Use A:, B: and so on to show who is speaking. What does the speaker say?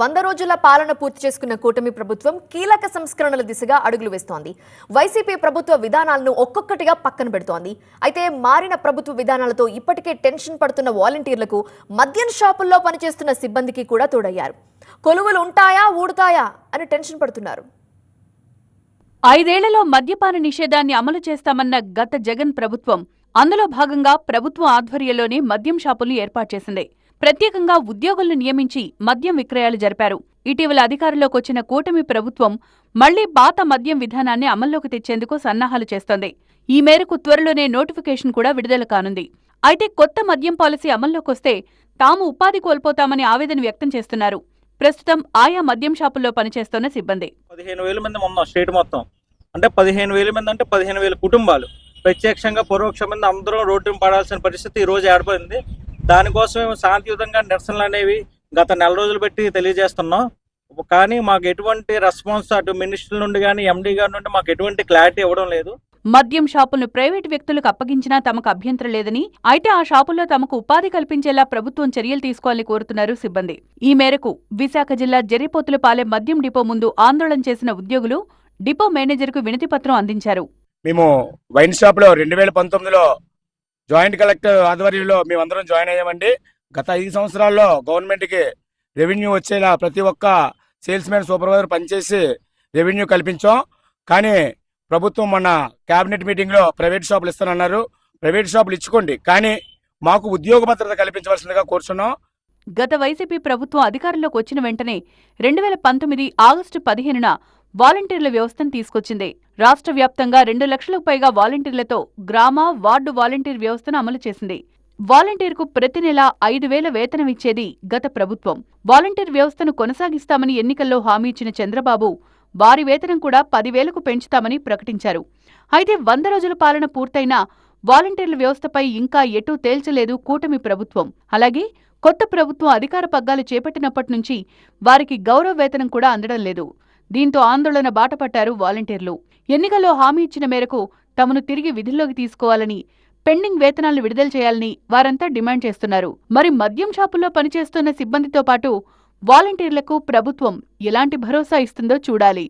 A: వంద రోజుల పాలన పూర్తి చేసుకున్న కూటమి ప్రభుత్వం కీలక సంస్కరణల దిశగా అడుగులు వేస్తోంది. వైసీపీ ప్రభుత్వ విధానాలను ఒక్కొక్కటిగా పక్కన పెడుతోంది. అయితే మారిన ప్రభుత్వ విధానాలతో ఇప్పటికే టెన్షన్ పడుతున్న వాలంటీర్లకు మద్యం షాపుల్లో పనిచేస్తున్న సిబ్బందికి కూడా తోడయ్యారు. కొలువులు ఉంటాయా ఊడుతాయా అని టెన్షన్ పడుతున్నారు.
B: ఐదేళ్ళలో మద్యపాన నిషేధాన్ని అమలు చేస్తామన్న గత జగన్ ప్రభుత్వం అందులో భాగంగా ప్రభుత్వం ఆధ్వర్యంలోనే మద్యం షాపులు ఏర్పాటు చేసింది. ప్రత్యేకంగా ఉద్యోగులను నియమించి మద్యం విక్రయాలు జరిపారు. ఇటీవల అధికారంలోకి వచ్చిన కూటమి ప్రభుత్వం మళ్ళీ పాత మద్యం విధానాన్ని అమల్లోకి తెచ్చేందుకు సన్నాహాలు చేస్తోంది. ఈ మేరకు త్వరలోనే నోటిఫికేషన్ కూడా విడుదల కానుంది. అయితే కొత్త మద్యం పాలసీ అమల్లోకొస్తే తాము ఉపాధి కోల్పోతామని ఆవేదన వ్యక్తం చేస్తున్నారు. ప్రస్తుతం ఆయా మద్యం షాపుల్లో పనిచేస్తున్న సిబ్బంది.
C: పదిహేను వేల మంది ఉన్నాం స్టేట్ మొత్తం. అంటే పదిహేను వేల మంది అంటే పదిహేను వేల కుటుంబాలు. ప్రత్యక్షంగా పరోక్ష మంది అందరం రోడ్డు పడాల్సిన పరిస్థితి ఈ రోజు ఏర్పడింది. దానికోసం మేము శాంతియుతంగా నిరసనలు అనేవి గత నెల రోజులు పెట్టి తెలియజేస్తున్నాం. కానీ మాకు ఎటువంటి రెస్పాన్స్ అటు మినిస్టర్ నుండి కానీ ఎండీ గారి నుండి మాకు ఎటువంటి క్లారిటీ ఇవ్వడం లేదు.
B: మద్యం షాపులను ప్రైవేటు వ్యక్తులకు అప్పగించినా తమకు అభ్యంతరం లేదని అయితే ఆ షాపుల్లో తమకు ఉపాధి కల్పించేలా ప్రభుత్వం చర్యలు తీసుకోవాలని కోరుతున్నారు సిబ్బంది. ఈ మేరకు విశాఖ జిల్లా జెర్రిపోతులపాలెం మద్యం డిపో ముందు ఆందోళన చేసిన ఉద్యోగులు డిపో మేనేజర్కు వినతిపత్రం అందించారు.
D: మేము వైన్ షాప్లో రెండు వేల పంతొమ్మిదిలో జాయింట్ కలెక్టర్ ఆధ్వర్యంలో మేమందరం జాయిన్ అయ్యామండి. గత ఐదు సంవత్సరాల్లో గవర్నమెంట్కి రెవెన్యూ వచ్చేలా ప్రతి ఒక్క సేల్స్ మ్యాన్ సూపర్వైజర్ పనిచేసి రెవెన్యూ కల్పించాం. కానీ ప్రభుత్వం మొన్న కేబినెట్ మీటింగ్లో ప్రైవేట్ షాపులు ఇస్తానన్నారు. ప్రైవేట్ షాపులు ఇచ్చుకోండి. కానీ మాకు ఉద్యోగ భద్రత కల్పించవలసిందిగా కోరుచున్నాం.
B: గత వైసీపీ ప్రభుత్వం అధికారంలోకి వచ్చిన వెంటనే రెండు వేల పంతొమ్మిది ఆగస్టు పదిహేనున వాలంటీర్ల వ్యవస్థను తీసుకొచ్చింది. రాష్ట్ర వ్యాప్తంగా రెండు లక్షలకు పైగా వాలంటీర్లతో గ్రామ వార్డు వాలంటీర్ వ్యవస్థను అమలు చేసింది. వాలంటీర్కు ప్రతి నెల ఐదు వేల వేతనం ఇచ్చేది గత ప్రభుత్వం. వాలంటీర్ వ్యవస్థను కొనసాగిస్తామని ఎన్నికల్లో హామీ ఇచ్చిన చంద్రబాబు వారి వేతనం కూడా పదివేలకు పెంచుతామని ప్రకటించారు. అయితే వంద రోజుల పాలన పూర్తయినా వాలంటీర్ల వ్యవస్థపై ఇంకా ఎటూ తేల్చలేదు కూటమి ప్రభుత్వం. అలాగే కొత్త ప్రభుత్వం అధికార పగ్గాలు చేపట్టినప్పటి నుంచి వారికి గౌరవ వేతనం కూడా అందడం లేదు. దీంతో ఆందోళన బాటపట్టారు వాలంటీర్లు. ఎన్నికల్లో హామీ ఇచ్చిన మేరకు తమను తిరిగి విధుల్లోకి తీసుకోవాలని పెండింగ్ వేతనాలను విడుదల చేయాలని వారంతా డిమాండ్ చేస్తున్నారు. మరి మద్యం షాపుల్లో పనిచేస్తున్న సిబ్బందితో పాటు వాలంటీర్లకు ప్రభుత్వం ఎలాంటి భరోసా ఇస్తుందో చూడాలి.